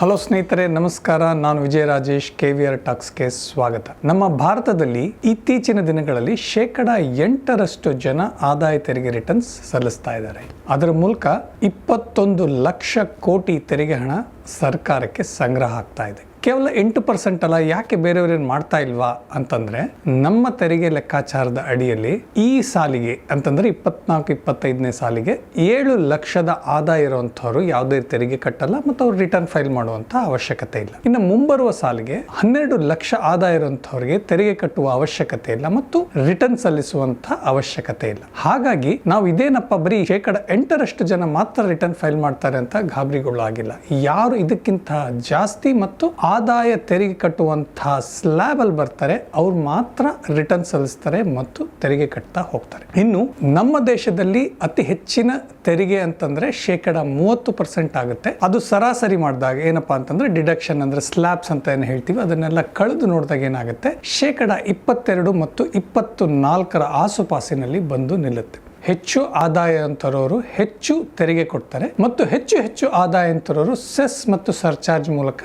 Hello ಸ್ನೇಹಿತರೆ, ನಮಸ್ಕಾರ. ನಾನು ವಿಜಯ ರಾಜೇಶ್ ಕೆವಿಆರ್ ಟಾಕ್ಸ್ಗೆ ಸ್ವಾಗತ. ನಮ್ಮ ಭಾರತದಲ್ಲಿ ಇತ್ತೀಚಿನ ದಿನಗಳಲ್ಲಿ ಶೇಕಡ ಎಂಟರಷ್ಟು ಜನ ಆದಾಯ ತೆರಿಗೆ ರಿಟರ್ನ್ಸ್ ಸಲ್ಲಿಸ್ತಾ ಇದ್ದಾರೆ. ಅದರ ಮೂಲಕ ಇಪ್ಪತ್ತೊಂದು ಲಕ್ಷ ಕೋಟಿ ತೆರಿಗೆ ಹಣ ಸರ್ಕಾರಕ್ಕೆ ಸಂಗ್ರಹ ಆಗ್ತಾ ಇದೆ. ಕೇವಲ ಎಂಟು ಪರ್ಸೆಂಟ್ ಅಲ್ಲ, ಯಾಕೆ ಬೇರೆಯವ್ರೇನು ಮಾಡ್ತಾ ಇಲ್ವಾ ಅಂತಂದ್ರೆ ನಮ್ಮ ತೆರಿಗೆ ಲೆಕ್ಕಾಚಾರದ ಅಡಿಯಲ್ಲಿ ಈ ಸಾಲಿಗೆ ಅಂತಂದ್ರೆ ಇಪ್ಪತ್ನಾಲ್ಕು, ಇಪ್ಪತ್ತೈದನೇ ಸಾಲಿಗೆ ಏಳು ಲಕ್ಷದ ಆದಾಯ ಇರುವಂಥವ್ರು ಯಾವುದೇ ತೆರಿಗೆ ಕಟ್ಟಲ್ಲ ಮತ್ತು ಅವ್ರು ರಿಟರ್ನ್ ಫೈಲ್ ಮಾಡುವಂಥ ಅವಶ್ಯಕತೆ ಇಲ್ಲ. ಇನ್ನು ಮುಂಬರುವ ಸಾಲಿಗೆ ಹನ್ನೆರಡು ಲಕ್ಷ ಆದಾಯ ಇರುವಂಥವ್ರಿಗೆ ತೆರಿಗೆ ಕಟ್ಟುವ ಅವಶ್ಯಕತೆ ಇಲ್ಲ ಮತ್ತು ರಿಟರ್ನ್ ಸಲ್ಲಿಸುವಂಥ ಅವಶ್ಯಕತೆ ಇಲ್ಲ. ಹಾಗಾಗಿ ನಾವು ಇದೇನಪ್ಪ, ಬರೀ ಶೇಕಡ ಎಂಟರಷ್ಟು ಜನ ಮಾತ್ರ ರಿಟರ್ನ್ ಫೈಲ್ ಮಾಡ್ತಾರೆ ಅಂತ ಗಾಬರಿಗೊಳ್ಳಾಗಿಲ್ಲ ಯಾರು ಇದಕ್ಕಿಂತ ಜಾಸ್ತಿ ಮತ್ತು ಆದಾಯ ತೆರಿಗೆ ಕಟ್ಟುವಂಥ ಸ್ಲ್ಯಾಬಲ್ಲಿ ಬರ್ತಾರೆ, ಅವ್ರು ಮಾತ್ರ ರಿಟರ್ನ್ ಸಲ್ಲಿಸ್ತಾರೆ ಮತ್ತು ತೆರಿಗೆ ಕಟ್ತಾ ಹೋಗ್ತಾರೆ. ಇನ್ನು ನಮ್ಮ ದೇಶದಲ್ಲಿ ಅತಿ ಹೆಚ್ಚಿನ ತೆರಿಗೆ ಅಂತಂದ್ರೆ ಶೇಕಡ ಮೂವತ್ತು ಪರ್ಸೆಂಟ್ ಆಗುತ್ತೆ. ಅದು ಸರಾಸರಿ ಮಾಡಿದಾಗ ಏನಪ್ಪಾ ಅಂತಂದ್ರೆ ಡಿಡಕ್ಷನ್ ಅಂದ್ರೆ ಸ್ಲ್ಯಾಬ್ಸ್ ಅಂತ ಏನು ಹೇಳ್ತೀವಿ ಅದನ್ನೆಲ್ಲ ಕಳೆದು ನೋಡಿದಾಗ ಏನಾಗುತ್ತೆ? ಶೇಕಡ ಇಪ್ಪತ್ತೆರಡು ಮತ್ತು ಇಪ್ಪತ್ತು ನಾಲ್ಕರ ಆಸುಪಾಸಿನಲ್ಲಿ ಬಂದು ನಿಲ್ಲುತ್ತೆ. ಹೆಚ್ಚು ಆದಾಯ ಅಂತರೋರು ಹೆಚ್ಚು ತೆರಿಗೆ ಕೊಡ್ತಾರೆ ಮತ್ತು ಹೆಚ್ಚು ಹೆಚ್ಚು ಆದಾಯ ಅಂತರೋರು ಸೆಸ್ ಮತ್ತು ಸರ್ಚಾರ್ಜ್ ಮೂಲಕ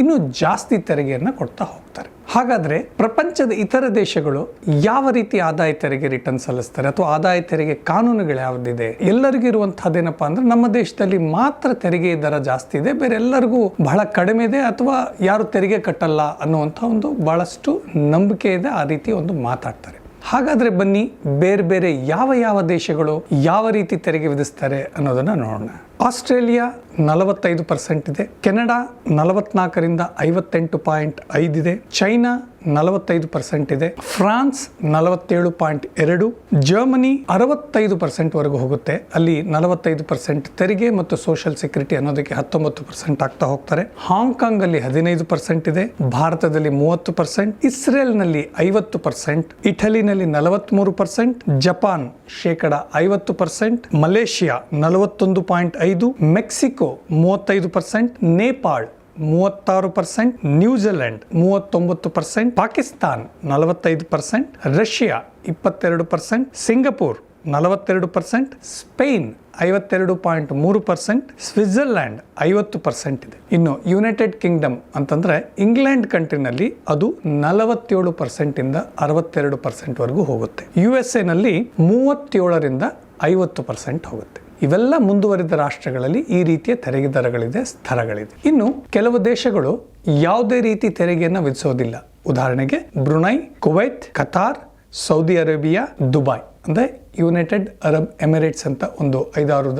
ಇನ್ನೂ ಜಾಸ್ತಿ ತೆರಿಗೆಯನ್ನು ಕೊಡ್ತಾ ಹೋಗ್ತಾರೆ. ಹಾಗಾದ್ರೆ ಪ್ರಪಂಚದ ಇತರ ದೇಶಗಳು ಯಾವ ರೀತಿ ಆದಾಯ ತೆರಿಗೆ ರಿಟರ್ನ್ ಸಲ್ಲಿಸ್ತಾರೆ ಅಥವಾ ಆದಾಯ ತೆರಿಗೆ ಕಾನೂನುಗಳು ಯಾವ್ದಿದೆ, ಎಲ್ಲರಿಗೂ ಇರುವಂತಹದ್ದೇನಪ್ಪ ಅಂದ್ರೆ ನಮ್ಮ ದೇಶದಲ್ಲಿ ಮಾತ್ರ ತೆರಿಗೆ ದರ ಜಾಸ್ತಿ ಇದೆ, ಬೇರೆ ಎಲ್ಲರಿಗೂ ಬಹಳ ಕಡಿಮೆ ಇದೆ ಅಥವಾ ಯಾರು ತೆರಿಗೆ ಕಟ್ಟಲ್ಲ ಅನ್ನುವಂಥ ಒಂದು ಬಹಳಷ್ಟು ನಂಬಿಕೆ ಇದೆ, ಆ ರೀತಿ ಒಂದು ಮಾತಾಡ್ತಾರೆ. ಹಾಗಾದ್ರೆ ಬನ್ನಿ ಬೇರೆ ಬೇರೆ ಯಾವ ಯಾವ ದೇಶಗಳು ಯಾವ ರೀತಿ ತೆರಿಗೆ ವಿಧಿಸ್ತಾರೆ ಅನ್ನೋದನ್ನ ನೋಡೋಣ. ಆಸ್ಟ್ರೇಲಿಯಾ ನಲವತ್ತೈದು ಪರ್ಸೆಂಟ್ ಇದೆ, ಕೆನಡಾ ನಲವತ್ನಾಲ್ಕರಿಂದ ಐವತ್ತೆಂಟು ಪಾಯಿಂಟ್ ಐದಿದೆ ಚೈನಾ ನಲವತ್ತೈದು ಪರ್ಸೆಂಟ್ ಇದೆ, ಫ್ರಾನ್ಸ್ ನಲವತ್ತೇಳು ಪಾಯಿಂಟ್ ಎರಡು, ಜರ್ಮನಿ ಅರವತ್ತೈದು ಪರ್ಸೆಂಟ್ ವರೆಗೂ ಹೋಗುತ್ತೆ. ಅಲ್ಲಿ ನಲವತ್ತೈದು ಪರ್ಸೆಂಟ್ ತೆರಿಗೆ ಮತ್ತು ಸೋಷಿಯಲ್ ಸೆಕ್ಯೂರಿಟಿ ಅನ್ನೋದಕ್ಕೆ ಹತ್ತೊಂಬತ್ತು ಪರ್ಸೆಂಟ್ ಆಗ್ತಾ ಹೋಗ್ತಾರೆ. ಹಾಂಗ್ಕಾಂಗ್ ಅಲ್ಲಿ ಹದಿನೈದು ಪರ್ಸೆಂಟ್ ಇದೆ, ಭಾರತದಲ್ಲಿ ಮೂವತ್ತು ಪರ್ಸೆಂಟ್, ಇಸ್ರೇಲ್ನಲ್ಲಿ ಐವತ್ತು ಪರ್ಸೆಂಟ್, ಇಟಲಿನಲ್ಲಿ ನಲವತ್ಮೂರು ಪರ್ಸೆಂಟ್, ಜಪಾನ್ ಶೇಕಡ ಐವತ್ತು ಪರ್ಸೆಂಟ್, ಮಲೇಷಿಯಾ ನಲವತ್ತೊಂದು ಪಾಯಿಂಟ್ ಐದು, ಮೆಕ್ಸಿಕೋ ಮೂವತ್ತೈದು ಪರ್ಸೆಂಟ್, ನೇಪಾಳ್ ಮೂವತ್ತಾರು ಪರ್ಸೆಂಟ್, ನ್ಯೂಜಿಲೆಂಡ್ ಮೂವತ್ತೊಂಬತ್ತು ಪರ್ಸೆಂಟ್, ಪಾಕಿಸ್ತಾನ್ ನಲವತ್ತೈದು ಪರ್ಸೆಂಟ್, ರಷ್ಯಾ ಇಪ್ಪತ್ತೆರಡು ಪರ್ಸೆಂಟ್, ಸಿಂಗಪುರ್ ನಲವತ್ತೆರಡು ಪರ್ಸೆಂಟ್, ಸ್ಪೇನ್ ಐವತ್ತೆರಡು ಪಾಯಿಂಟ್ ಮೂರು ಪರ್ಸೆಂಟ್, ಸ್ವಿಟ್ಜರ್ಲ್ಯಾಂಡ್ ಐವತ್ತು ಪರ್ಸೆಂಟ್ ಇದೆ. ಇನ್ನು ಯುನೈಟೆಡ್ ಕಿಂಗ್ಡಮ್ ಅಂತಂದ್ರೆ ಇಂಗ್ಲೆಂಡ್ ಕಂಟ್ರಿನಲ್ಲಿ ಅದು ನಲವತ್ತೇಳು ಪರ್ಸೆಂಟ್ ಇಂದ ಅರವತ್ತೆರಡು ಪರ್ಸೆಂಟ್ ವರೆಗೂ ಹೋಗುತ್ತೆ. ಯು ಎಸ್ ಎನಲ್ಲಿ ಮೂವತ್ತೇಳರಿಂದ ಐವತ್ತು ಪರ್ಸೆಂಟ್ ಹೋಗುತ್ತೆ. ಇವೆಲ್ಲ ಮುಂದುವರಿದ ರಾಷ್ಟ್ರಗಳಲ್ಲಿ ಈ ರೀತಿಯ ತೆರಿಗೆ ದರಗಳಿದೆ ಸ್ತರಗಳಿದೆ ಇನ್ನು ಕೆಲವು ದೇಶಗಳು ಯಾವುದೇ ರೀತಿ ತೆರಿಗೆಯನ್ನು ವಿಧಿಸೋದಿಲ್ಲ. ಉದಾಹರಣೆಗೆ Brunei, Kuwait Qatar Saudi Arabia Dubai ಅಂದ್ರೆ ಯುನೈಟೆಡ್ ಅರಬ್ ಎಮಿರೇಟ್ಸ್ ಅಂತ ಒಂದು ಐದಾರು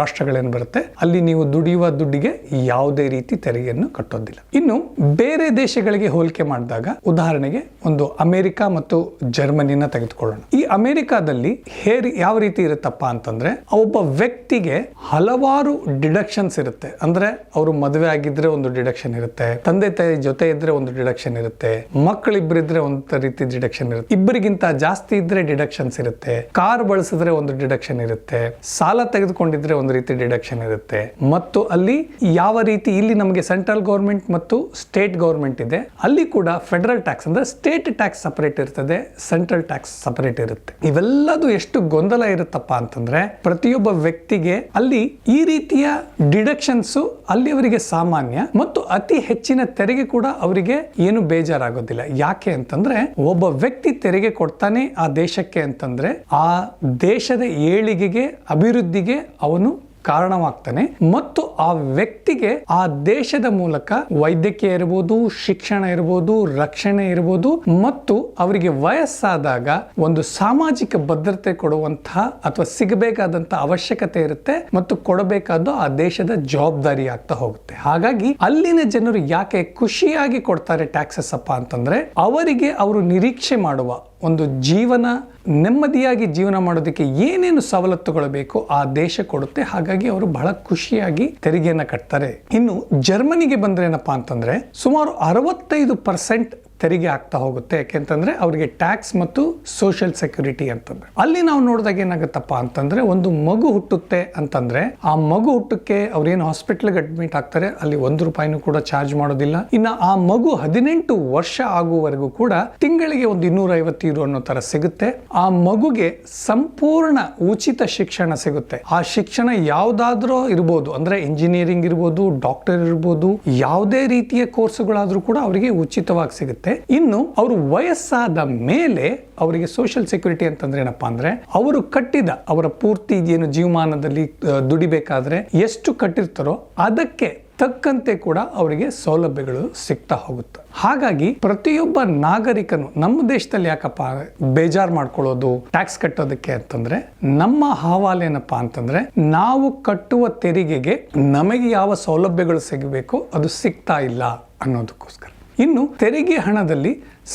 ರಾಷ್ಟ್ರಗಳೇನು ಬರುತ್ತೆ? ಅಲ್ಲಿ ನೀವು ದುಡಿಯುವ ದುಡ್ಡಿಗೆ ಯಾವುದೇ ರೀತಿ ತೆರಿಗೆಯನ್ನು ಕಟ್ಟೋದಿಲ್ಲ. ಇನ್ನು ಬೇರೆ ದೇಶಗಳಿಗೆ ಹೋಲಿಕೆ ಮಾಡಿದಾಗ ಉದಾಹರಣೆಗೆ ಒಂದು ಅಮೆರಿಕ ಮತ್ತು ಜರ್ಮನಿನ ತೆಗೆದುಕೊಳ್ಳೋಣ. ಈ ಅಮೆರಿಕಾದಲ್ಲಿ ಹೇರಿ ಯಾವ ರೀತಿ ಇರುತ್ತಪ್ಪ ಅಂತಂದ್ರೆ ಒಬ್ಬ ವ್ಯಕ್ತಿಗೆ ಹಲವಾರು ಡಿಡಕ್ಷನ್ಸ್ ಇರುತ್ತೆ. ಅಂದ್ರೆ ಅವರು ಮದುವೆ ಆಗಿದ್ರೆ ಒಂದು ಡಿಡಕ್ಷನ್ ಇರುತ್ತೆ, ತಂದೆ ತಾಯಿ ಜೊತೆ ಇದ್ರೆ ಒಂದು ಡಿಡಕ್ಷನ್ ಇರುತ್ತೆ ಮಕ್ಕಳಿಬ್ಬರಿದ್ರೆ ಒಂದು ರೀತಿ ಡಿಡಕ್ಷನ್ ಇರುತ್ತೆ, ಇಬ್ಬರಿಗಿಂತ ಜಾಸ್ತಿ ಇದ್ರೆ ಡಿಡಕ್ಷನ್ಸ್ ಇರುತ್ತೆ, ಕಾರ್ ಬಳಸಿದ್ರೆ ಒಂದು ಡಿಡಕ್ಷನ್ ಇರುತ್ತೆ, ಸಾಲ ತೆಗೆದುಕೊಂಡಿದ್ರೆ ಒಂದು ರೀತಿ ಡಿಡಕ್ಷನ್ ಇರುತ್ತೆ. ಮತ್ತು ಅಲ್ಲಿ ಯಾವ ರೀತಿ ಇಲ್ಲಿ ನಮಗೆ ಸೆಂಟ್ರಲ್ ಗೌರ್ಮೆಂಟ್ ಮತ್ತು ಸ್ಟೇಟ್ ಗೌರ್ಮೆಂಟ್ ಇದೆ, ಅಲ್ಲಿ ಕೂಡ ಫೆಡರಲ್ ಟ್ಯಾಕ್ಸ್ ಅಂದ್ರೆ ಸ್ಟೇಟ್ ಟ್ಯಾಕ್ಸ್ ಸಪರೇಟ್ ಇರ್ತದೆ ಸೆಂಟ್ರಲ್ ಟ್ಯಾಕ್ಸ್ ಸಪರೇಟ್ ಇರುತ್ತೆ. ಇವೆಲ್ಲದು ಎಷ್ಟು ಗೊಂದಲ ಇರುತ್ತಪ್ಪ ಅಂತಂದ್ರೆ, ಪ್ರತಿಯೊಬ್ಬ ವ್ಯಕ್ತಿಗೆ ಅಲ್ಲಿ ಈ ರೀತಿಯ ಡಿಡಕ್ಷನ್ಸ್ ಅಲ್ಲಿ ಅವರಿಗೆ ಸಾಮಾನ್ಯ ಮತ್ತು ಅತಿ ಹೆಚ್ಚಿನ ತೆರಿಗೆ ಕೂಡ ಅವರಿಗೆ ಏನು ಬೇಜಾರಾಗೋದಿಲ್ಲ. ಯಾಕೆ ಅಂತಂದ್ರೆ, ಒಬ್ಬ ವ್ಯಕ್ತಿ ತೆರಿಗೆ ಕೊಡ್ತಾನೆ ಆ ದೇಶಕ್ಕೆ ಅಂತಂದ್ರೆ, ಆ ದೇಶದ ಏಳಿಗೆಗೆ, ಅಭಿವೃದ್ಧಿಗೆ ಅವನು ಕಾರಣವಾಗ್ತಾನೆ. ಮತ್ತು ಆ ವ್ಯಕ್ತಿಗೆ ಆ ದೇಶದ ಮೂಲಕ ವೈದ್ಯಕೀಯ ಇರಬಹುದು ಶಿಕ್ಷಣ ಇರಬಹುದು ರಕ್ಷಣೆ ಇರಬಹುದು ಮತ್ತು ಅವರಿಗೆ ವಯಸ್ಸಾದಾಗ ಒಂದು ಸಾಮಾಜಿಕ ಭದ್ರತೆ ಕೊಡುವಂತಹ ಅಥವಾ ಸಿಗಬೇಕಾದಂತಹ ಅವಶ್ಯಕತೆ ಇರುತ್ತೆ ಮತ್ತು ಕೊಡಬೇಕಾದ್ದು ಆ ದೇಶದ ಜವಾಬ್ದಾರಿ ಆಗ್ತಾ ಹೋಗುತ್ತೆ. ಹಾಗಾಗಿ ಅಲ್ಲಿನ ಜನರು ಯಾಕೆ ಖುಷಿಯಾಗಿ ಕೊಡ್ತಾರೆ ಟ್ಯಾಕ್ಸಸ್ ಅಪ್ಪ ಅಂತಂದ್ರೆ, ಅವರಿಗೆ ಅವರು ನಿರೀಕ್ಷೆ ಮಾಡುವ ಒಂದು ಜೀವನ ನೆಮ್ಮದಿಯಾಗಿ ಜೀವನ ಮಾಡೋದಕ್ಕೆ ಏನೇನು ಸವಲತ್ತುಗಳು ಬೇಕೋ ಆ ದೇಶ ಕೊಡುತ್ತೆ. ಹಾಗಾಗಿ ಅವರು ಬಹಳ ಖುಷಿಯಾಗಿ ತೆರಿಗೆಯನ್ನ ಕಟ್ತಾರೆ. ಇನ್ನು ಜರ್ಮನಿಗೆ ಬಂದ್ರೆ ಏನಪ್ಪಾ ಅಂತಂದ್ರೆ ಸುಮಾರು ಅರವತ್ತೈದು ಪರ್ಸೆಂಟ್ ತೆರಿಗೆ ಆಗ್ತಾ ಹೋಗುತ್ತೆ. ಯಾಕೆಂತಂದ್ರೆ ಅವರಿಗೆ ಟ್ಯಾಕ್ಸ್ ಮತ್ತು ಸೋಷಿಯಲ್ ಸೆಕ್ಯೂರಿಟಿ ಅಂತಂದ್ರೆ. ಅಲ್ಲಿ ನಾವು ನೋಡಿದಾಗ ಏನಾಗುತ್ತಪ್ಪ ಅಂತಂದ್ರೆ ಒಂದು ಮಗು ಹುಟ್ಟುತ್ತೆ ಅಂತಂದ್ರೆ ಆ ಮಗು ಹುಟ್ಟಕ್ಕೆ ಅವ್ರೇನು ಹಾಸ್ಪಿಟ್ಲ್ಗೆ ಅಡ್ಮಿಟ್ ಆಗ್ತಾರೆ, ಅಲ್ಲಿ ಒಂದು ರೂಪಾಯಿನೂ ಕೂಡ ಚಾರ್ಜ್ ಮಾಡೋದಿಲ್ಲ. ಇನ್ನು ಆ ಮಗು ಹದಿನೆಂಟು ವರ್ಷ ಆಗುವವರೆಗೂ ಕೂಡ ತಿಂಗಳಿಗೆ ಒಂದು ಇನ್ನೂರ ಐವತ್ತು ಯೂರೋ ಅನ್ನೋ ತರ ಸಿಗುತ್ತೆ. ಆ ಮಗುಗೆ ಸಂಪೂರ್ಣ ಉಚಿತ ಶಿಕ್ಷಣ ಸಿಗುತ್ತೆ. ಆ ಶಿಕ್ಷಣ ಯಾವ್ದಾದ್ರೂ ಇರ್ಬೋದು, ಅಂದ್ರೆ ಇಂಜಿನಿಯರಿಂಗ್ ಇರ್ಬೋದು ಡಾಕ್ಟರ್ ಇರ್ಬೋದು, ಯಾವುದೇ ರೀತಿಯ ಕೋರ್ಸ್ಗಳಾದ್ರೂ ಕೂಡ ಅವರಿಗೆ ಉಚಿತವಾಗಿ ಸಿಗುತ್ತೆ. ಇನ್ನು ಅವರು ವಯಸ್ಸಾದ ಮೇಲೆ ಅವರಿಗೆ ಸೋಷಿಯಲ್ ಸೆಕ್ಯೂರಿಟಿ ಅಂತಂದ್ರೆ ಏನಪ್ಪಾ ಅಂದ್ರೆ ಅವರು ಕಟ್ಟಿದ ಅವರ ಪೂರ್ತಿ ಏನು ಜೀವಮಾನದಲ್ಲಿ ದುಡಿಬೇಕಾದ್ರೆ ಎಷ್ಟು ಕಟ್ಟಿರ್ತಾರೋ ಅದಕ್ಕೆ ತಕ್ಕಂತೆ ಕೂಡ ಅವರಿಗೆ ಸೌಲಭ್ಯಗಳು ಸಿಗ್ತಾ ಹೋಗುತ್ತೆ. ಹಾಗಾಗಿ ಪ್ರತಿಯೊಬ್ಬ ನಾಗರಿಕನು ನಮ್ಮ ದೇಶದಲ್ಲಿ ಯಾಕಪ್ಪ ಬೇಜಾರು ಮಾಡ್ಕೊಳ್ಳೋದು ಟ್ಯಾಕ್ಸ್ ಕಟ್ಟೋದಕ್ಕೆ ಅಂತಂದ್ರೆ ನಮ್ಮ ಹವಾಲೇನಪ್ಪ ಅಂತಂದ್ರೆ ನಾವು ಕಟ್ಟುವ ತೆರಿಗೆಗೆ ನಮಗೆ ಯಾವ ಸೌಲಭ್ಯಗಳು ಸಿಗಬೇಕು ಅದು ಸಿಗ್ತಾ ಇಲ್ಲ ಅನ್ನೋದಕ್ಕೋಸ್ಕರ. ಇನ್ನು ತೆರಿಗೆ ಹಣದಲ್ಲಿ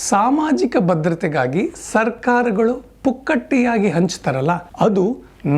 ಸಾಮಾಜಿಕ ಭದ್ರತೆಗಾಗಿ ಸರ್ಕಾರಗಳು ಪುಕ್ಕಟ್ಟಿಯಾಗಿ ಹಂಚ್ತಾರಲ್ಲ, ಅದು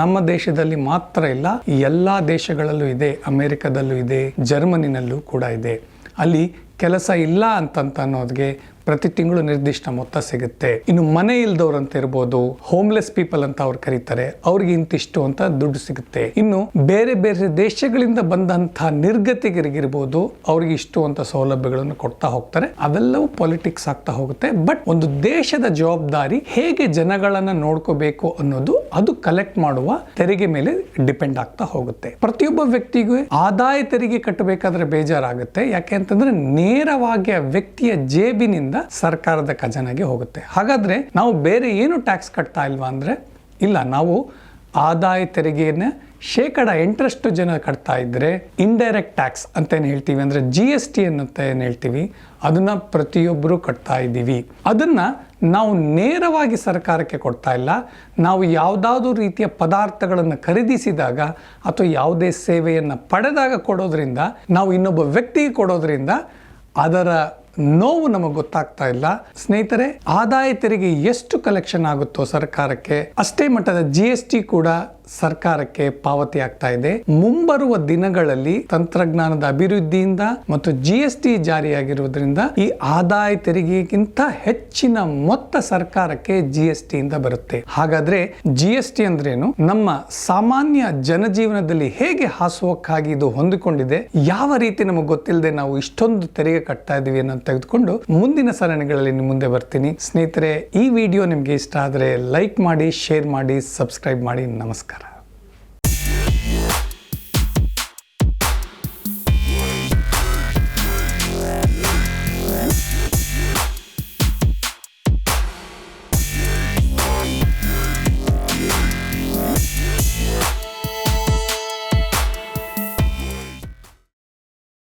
ನಮ್ಮ ದೇಶದಲ್ಲಿ ಮಾತ್ರ ಇಲ್ಲ ಎಲ್ಲ ದೇಶಗಳಲ್ಲೂ ಇದೆ, ಅಮೆರಿಕದಲ್ಲೂ ಇದೆ, ಜರ್ಮನಿನಲ್ಲೂ ಕೂಡ ಇದೆ. ಅಲ್ಲಿ ಕೆಲಸ ಇಲ್ಲ ಅಂತಂತ ಅನ್ನೋದ್ಗೆ ಪ್ರತಿ ತಿಂಗಳು ನಿರ್ದಿಷ್ಟ ಮೊತ್ತ ಸಿಗುತ್ತೆ. ಇನ್ನು ಮನೆ ಇಲ್ದವ್ರು ಅಂತ ಇರ್ಬೋದು ಹೋಮ್ಲೆಸ್ ಪೀಪಲ್ ಅಂತ ಅವ್ರು ಕರೀತಾರೆ, ಅವ್ರಿಗೆ ಇಂತಿಷ್ಟು ಅಂತ ದುಡ್ಡು ಸಿಗುತ್ತೆ. ಇನ್ನು ಬೇರೆ ಬೇರೆ ದೇಶಗಳಿಂದ ಬಂದಂತಹ ನಿರ್ಗತಿಗರಿಗಿರ್ಬೋದು ಅವ್ರಿಗೆ ಇಷ್ಟು ಅಂತ ಸೌಲಭ್ಯಗಳನ್ನು ಕೊಡ್ತಾ ಹೋಗ್ತಾರೆ. ಅವೆಲ್ಲವೂ ಪಾಲಿಟಿಕ್ಸ್ ಆಗ್ತಾ ಹೋಗುತ್ತೆ. ಬಟ್ ಒಂದು ದೇಶದ ಜವಾಬ್ದಾರಿ ಹೇಗೆ ಜನಗಳನ್ನ ನೋಡ್ಕೋಬೇಕು ಅನ್ನೋದು ಅದು ಕಲೆಕ್ಟ್ ಮಾಡುವ ತೆರಿಗೆ ಮೇಲೆ ಡಿಪೆಂಡ್ ಆಗ್ತಾ ಹೋಗುತ್ತೆ. ಪ್ರತಿಯೊಬ್ಬ ವ್ಯಕ್ತಿಗೂ ಆದಾಯ ತೆರಿಗೆ ಕಟ್ಟಬೇಕಾದ್ರೆ ಬೇಜಾರಾಗುತ್ತೆ. ಯಾಕೆ ಅಂತಂದ್ರೆ ನೇರವಾಗಿ ಆ ವ್ಯಕ್ತಿಯ ಜೇಬಿನಿಂದ ಸರ್ಕಾರದ ಖಜಾನೆಗೆ ಹೋಗುತ್ತೆ. ಹಾಗಾದ್ರೆ ನಾವು ಬೇರೆ ಏನು ಟ್ಯಾಕ್ಸ್ ಕಟ್ತಾ ಇಲ್ವಾ ಅಂದ್ರೆ, ಇಲ್ಲ, ನಾವು ಆದಾಯ ತೆರಿಗೆಯನ್ನ ಶೇಕಡ ಎಂಟರಷ್ಟು ಜನ ಕಟ್ತಾ ಇದ್ರೆ ಇಂಡೈರೆಕ್ಟ್ ಟ್ಯಾಕ್ಸ್ ಅಂತ ಏನು ಹೇಳ್ತೀವಿ ಅಂದ್ರೆ ಜಿ ಎಸ್ ಟಿ ಅನ್ನಂತ ಏನು ಹೇಳ್ತೀವಿ, ಅದನ್ನ ಪ್ರತಿಯೊಬ್ಬರು ಕಟ್ತಾ ಇದ್ದೀವಿ. ಅದನ್ನ ನಾವು ನೇರವಾಗಿ ಸರ್ಕಾರಕ್ಕೆ ಕೊಡ್ತಾ ಇಲ್ಲ. ನಾವು ಯಾವುದಾದ್ರೂ ರೀತಿಯ ಪದಾರ್ಥಗಳನ್ನು ಖರೀದಿಸಿದಾಗ ಅಥವಾ ಯಾವುದೇ ಸೇವೆಯನ್ನು ಪಡೆದಾಗ ಕೊಡೋದ್ರಿಂದ, ನಾವು ಇನ್ನೊಬ್ಬ ವ್ಯಕ್ತಿಗೆ ಕೊಡೋದ್ರಿಂದ ಅದರ ನೋವು ನಮಗೆ ಗೊತ್ತಾಗ್ತಾ ಇಲ್ಲ. ಸ್ನೇಹಿತರೆ, ಆದಾಯ ತೆರಿಗೆ ಎಷ್ಟು ಕಲೆಕ್ಷನ್ ಆಗುತ್ತೋ ಸರ್ಕಾರಕ್ಕೆ, ಅಷ್ಟೇ ಮಟ್ಟದ ಜಿ ಎಸ್ ಟಿ ಕೂಡ ಸರ್ಕಾರಕ್ಕೆ ಪಾವತಿ ಆಗ್ತಾ ಇದೆ. ಮುಂಬರುವ ದಿನಗಳಲ್ಲಿ ತಂತ್ರಜ್ಞಾನದ ಅಭಿವೃದ್ಧಿಯಿಂದ ಮತ್ತು ಜಿ ಎಸ್ ಟಿ ಜಾರಿಯಾಗಿರುವುದರಿಂದ ಈ ಆದಾಯ ತೆರಿಗೆಗಿಂತ ಹೆಚ್ಚಿನ ಮೊತ್ತ ಸರ್ಕಾರಕ್ಕೆ ಜಿ ಎಸ್ ಟಿ ಇಂದ ಬರುತ್ತೆ. ಹಾಗಾದ್ರೆ ಜಿ ಎಸ್ ಟಿ ಅಂದ್ರೇನು? ನಮ್ಮ ಸಾಮಾನ್ಯ ಜನಜೀವನದಲ್ಲಿ ಹೇಗೆ ಹಾಸುವಕ್ಕಾಗಿ ಇದು ಹೊಂದಿಕೊಂಡಿದೆ? ಯಾವ ರೀತಿ ನಮಗೆ ಗೊತ್ತಿಲ್ಲದೆ ನಾವು ಇಷ್ಟೊಂದು ತೆರಿಗೆ ಕಟ್ತಾ ಇದೀವಿ ಅನ್ನೋ ತೆಗೆದುಕೊಂಡು ಮುಂದಿನ ಸರಣಿಗಳಲ್ಲಿ ಮುಂದೆ ಬರ್ತೀನಿ. ಸ್ನೇಹಿತರೆ, ಈ ವಿಡಿಯೋ ನಿಮಗೆ ಇಷ್ಟ ಆದರೆ ಲೈಕ್ ಮಾಡಿ, ಶೇರ್ ಮಾಡಿ, ಸಬ್ಸ್ಕ್ರೈಬ್ ಮಾಡಿ. ನಮಸ್ಕಾರ.